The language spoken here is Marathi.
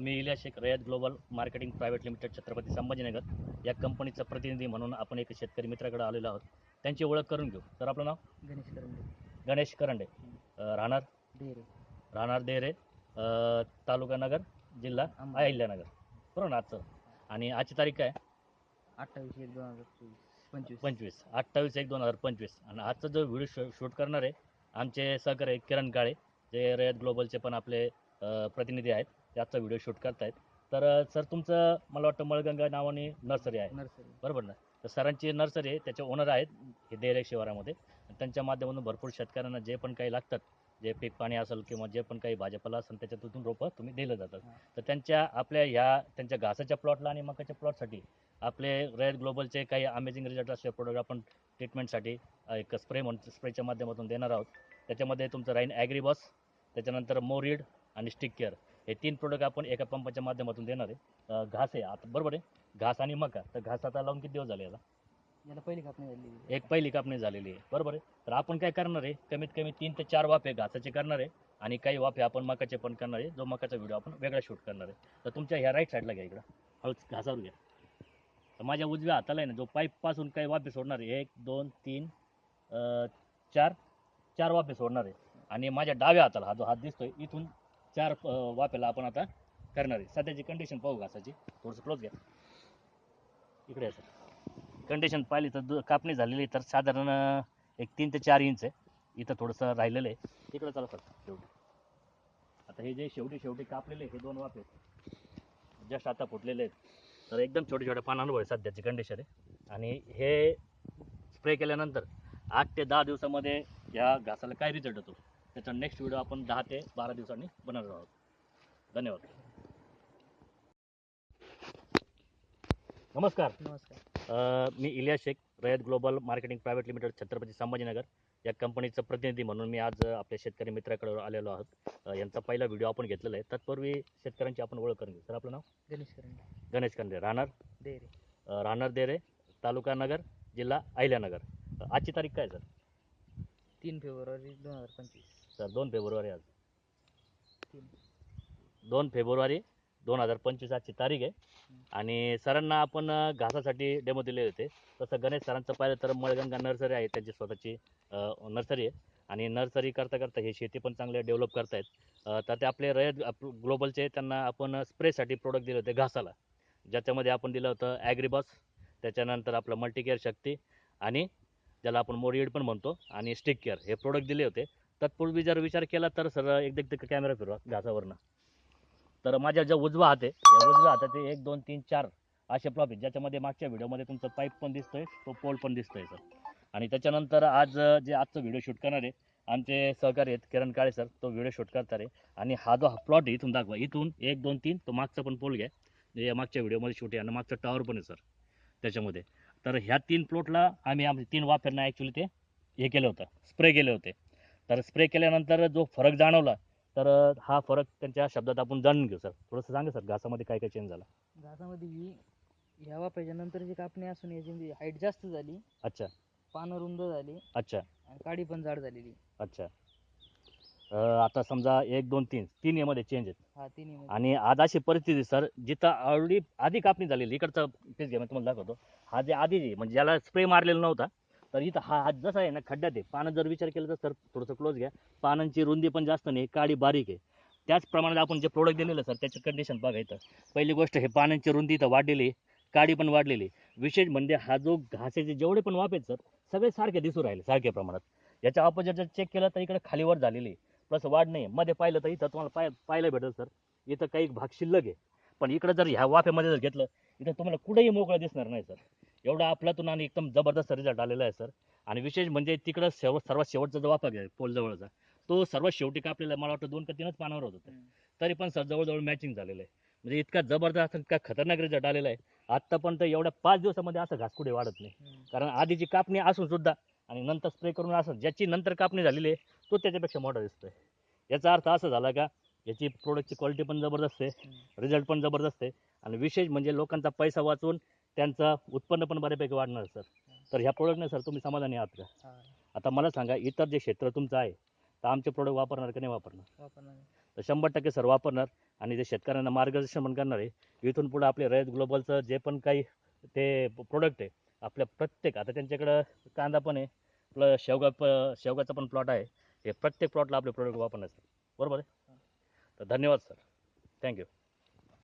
मी Ilyas Shaikh Rayat global marketing private limited Chhatrapati Sambhajinagar या कंपनीचा प्रतिनिधी म्हणून आपण एक शेतकरी मित्राकडे आलेलो आहोत. त्यांची ओळख करून घेऊ. तर आपलं नाव? गणेश करंडे. गणेश करंडे. राहणार? डेरे राहणार देरे. तालुका नगर जिल्हा. अहिल्यानगर. बरोबर ना आजचं? आणि आजची तारीख काय? अठ्ठावीस एक दोन हजार चोवीस. पंचवीस. पंचवीस. अठ्ठावीस एक दोन हजार पंचवीस. आणि आजचा जो व्हिडिओ शूट करणार आहे आमचे सहकारी आहे किरण काळे जे रयत ग्लोबलचे पण आपले प्रतिनिधी आहेत. ते आजचा व्हिडिओ शूट करतायत. तर सर तुमचं मला वाटतं मळगंगा नावाने नर्सरी आहे. नर्सरी. बरोबर ना? तर सरांची नर्सरी आहे. त्याचे ओनर आहेत. हे देरे शिवारामध्ये. त्यांच्या माध्यमातून भरपूर शेतकऱ्यांना जे पण काही लागतात जे पीक पाणी असेल किंवा जे पण काही भाजीपाला असेल त्याच्यातून रोपं तुम्ही दिलं जातात. तर त्यांच्या आपल्या ह्या त्यांच्या घासाच्या प्लॉटला आणि मकाच्या प्लॉटसाठी आपले रयत ग्लोबलचे काही अमेझिंग रिझल्ट असलेले प्रोडक्ट आपण ट्रीटमेंटसाठी एक स्प्रे म्हणून स्प्रेच्या माध्यमातून देणार आहोत. त्याच्यामध्ये तुमचं राहीन ॲग्रीबॉस त्याच्यानंतर मोरीड आणि स्टिक केअर हे तीन प्रोडक्ट आपण एका पंपाच्या माध्यमातून देणार आहे. घास आहे. आता बरोबर आहे. घास आणि मका. तर घास आता लावून किती दिवस झाले याला? याला पहिली कापणी झाली एक पहिली कापणी झालेली आहे. बरोबर आहे. तर आपण काय करणार आहे? कमीत कमी तीन ते चार वाफे घासाचे करणार आहे. आणि काही वाफे आपण मकाचे पण करणार आहे. जो मकाचा व्हिडिओ आपण वेगळा शूट करणार आहे. तर तुमच्या ह्या राईट साईडला घ्या इकडं. हळूच घासावर घ्या. तर माझ्या उजव्या हाताला आहे ना जो पाईपपासून काही वाफे सोडणार आहे. एक दोन तीन चार चार वाफे सोडणार आहे. आणि माझ्या डाव्या हाताला हा जो हात दिसतोय इथून चार वाफेला आपण आता करणार आहे. सध्याची कंडिशन पाहू घासाची थोडंसं क्लोज घ्या. इकडे आहे सर कंडिशन पाहिली तर दु- कापणी झालेली तर साधारण एक तीन ते चार इंच आहे. इथं थोडंसं राहिलेलं आहे. तिकडं चालू सर शेवटी. आता हे जे शेवटी शेवटी कापलेले हे दोन वाफे जस्ट आता फुटलेले आहेत. तर एकदम छोटे छोटे पानांवर आहे सध्याची कंडिशन आहे. आणि हे स्प्रे केल्यानंतर आठ ते दहा दिवसामध्ये ह्या घासाला काय रिझल्ट होतो? त्याचा नेक्स्ट व्हिडिओ आपण दहा ते बारा दिवसांनी बनवणार आहोत. धन्यवाद. नमस्कार. नमस्कार. मी Ilyas Shaikh Rayat global marketing private limited Chhatrapati Sambhajinagar या कंपनीचं प्रतिनिधी म्हणून मी आज आपल्या शेतकरी मित्राकडे आलेलो आहोत. यांचा पहिला व्हिडिओ आपण घेतलेला आहे. तत्पूर्वी शेतकऱ्यांची आपण ओळख करून घेऊ. सर आपलं नाव? गणेश करंडे. गणेश कंदे राहणार? अ, राहणार देरे तालुका नगर जिल्हा अहिल्यानगर. आजची तारीख काय सर? तीन फेब्रुवारी दोन हजार पंचवीस. सर दोन फेब्रुवारी आज. दोन फेब्रुवारी दोन हजार पंचवीस आजची तारीख आहे. आणि सरांना आपण घासासाठी डेमो दिले होते. तसं गणेश सरांचं पाहिलं तर मळगंगा नर्सरी आहे त्यांची स्वतःची नर्सरी आहे. आणि नर्सरी करता करता हे शेती पण चांगले डेव्हलप करतायत. तर ते आपले रयत ग्लोबलचे त्यांना आपण स्प्रेसाठी प्रोडक्ट दिले होते घासाला. ज्याच्यामध्ये आपण दिलं होतं ॲग्रीबॉस त्याच्यानंतर आपलं मल्टीकेअर शक्ती आणि ज्याला आपण मोरिएड पण म्हणतो आणि स्टिक केअर हे प्रोडक्ट दिले होते. तत्पूर्वी जर विचार केला तर सर एकदा कॅमेरा फिरवा घासावरनं. तर माझ्या ज्या उजवा हात आहे या उजव्या हाताचे एक दोन तीन चार असे प्लॉप आहेत. ज्याच्यामध्ये मागच्या व्हिडिओमध्ये तुमचं पाईप पण दिसतोय तो पोल पण दिसतोय सर आणि त्याच्यानंतर आज जे आजचं व्हिडिओ शूट करणार आहे आमचे सहकारी आहेत किरण काळे सर तो व्हिडिओ शूट करणार आहे. आणि हा जो प्लॉट इथून दाखवा. इथून एक दोन तीन तो मागचा पण पोल घ्या. जे मागच्या व्हिडिओमध्ये शूट आहे आणि मागचं टॉवर पण आहे सर त्याच्यामध्ये. तर ह्या तीन प्लॉटला आम्ही आमचे तीन वाफेरना ॲक्च्युली ते हे केलं होतं स्प्रे केले होते. तर स्प्रे केल्यानंतर जो फरक जाणवला तर हा फरक त्यांच्या शब्दात आपण जाणून घेऊ सर थोडंसं सांगा सर घासामध्ये काय काय चेंज झाला? घासामध्ये ही ह्या वापायच्या नंतर जी कापणी असून याची हाईट जास्त झाली अच्छा. पानं रुंद झाली अच्छा. आणि काडी पण जाड झालेली. अच्छा. अं, आता समजा एक दोन तीन तीन यामध्ये चेंज आहेत. हा तिन्ही आणि आज अशी परिस्थिती सर जिथं ऑलरेडी आधी कापणी झालेली इकडचं पीस घ्या मी तुम्हाला दाखवतो. हा जे आधी जे म्हणजे ज्याला स्प्रे मारलेला नव्हता तर इथं हा हात जसा आहे ना खड्ड्यात आहे. पानं जर विचार केला तर सर थोडंसं क्लोज घ्या. पानांची रुंदी पण जास्त नाही काळी बारीक आहे. त्याच प्रमाणात आपण जे प्रोडक्ट दिलेलं सर त्याचं कंडिशन बघा इथं. पहिली गोष्ट हे पानांची रुंदी इथं वाढलेली आहे, काडी पण वाढलेली विशेष म्हणजे हा जो घासेचे जेवढे पण वाफ आहेत सर सगळे सारखे दिसू राहिले सारख्या प्रमाणात. याच्या ऑपोजिट जर चेक केलं तर इकडे खालीवर झालेली आहे. प्लस वाढ नाही. मध्ये पाहिलं तर इथं तुम्हाला पाय पाहायला भेटेल सर इथं काही भाग शिल्लक आहे. पण इकडं जर ह्या वाफेमध्ये जर घेतलं इथं तुम्हाला कुठेही मोकळं दिसणार नाही सर एवढा आपल्यातून आणि एकदम जबरदस्त रिझल्ट आलेला आहे सर आणि विशेष म्हणजे तिकडं शेव सर्वात शेवटचा जो वाफा आहे पोल जवळचा तो सर्वात शेवटी कापलेला आहे. मला वाटतं दोन का तीनच पानावर होत होते. तरी पण सर जवळजवळ मॅचिंग झालेलं आहे. म्हणजे इतका जबरदस्त इतका खतरनाक रिझल्ट आलेला आहे. आत्ता पण तर एवढ्या पाच दिवसामध्ये असं घास कुठे वाढत नाही. कारण आधीची कापणी असून सुद्धा आणि नंतर स्प्रे करून असं ज्याची नंतर कापणी झालेली आहे तो त्याच्यापेक्षा मोठा दिसतोय. याचा अर्थ असा झाला का याची प्रोडक्टची क्वालिटी पण जबरदस्त आहे. रिझल्ट पण जबरदस्त आहे. आणि विशेष म्हणजे लोकांचा पैसा वाचवून त्यांचं उत्पन्न पण बऱ्यापैकी वाढणार सर. तर ह्या प्रोडक्टने सर तुम्ही समाधानी आहात का? आता मला सांगा इतर जे क्षेत्र तुमचं आहे तर आमचे प्रोडक्ट वापरणार का नाही वापरणार? तर शंभर टक्के सर वापरणार. आणि ते शेतकऱ्यांना मार्गदर्शन पण करणार आहे इथून पुढे आपले रयत ग्लोबलचं जे पण काही ते प्रोडक्ट आहे आपल्या प्रत्येक आता त्यांच्याकडं कांदा पण आहे प्लस शेवगा प शेवगाचा पण प्लॉट आहे. हे प्रत्येक प्लॉटला आपले प्रोडक्ट वापरणार सर. बरोबर आहे? तर धन्यवाद सर. थँक्यू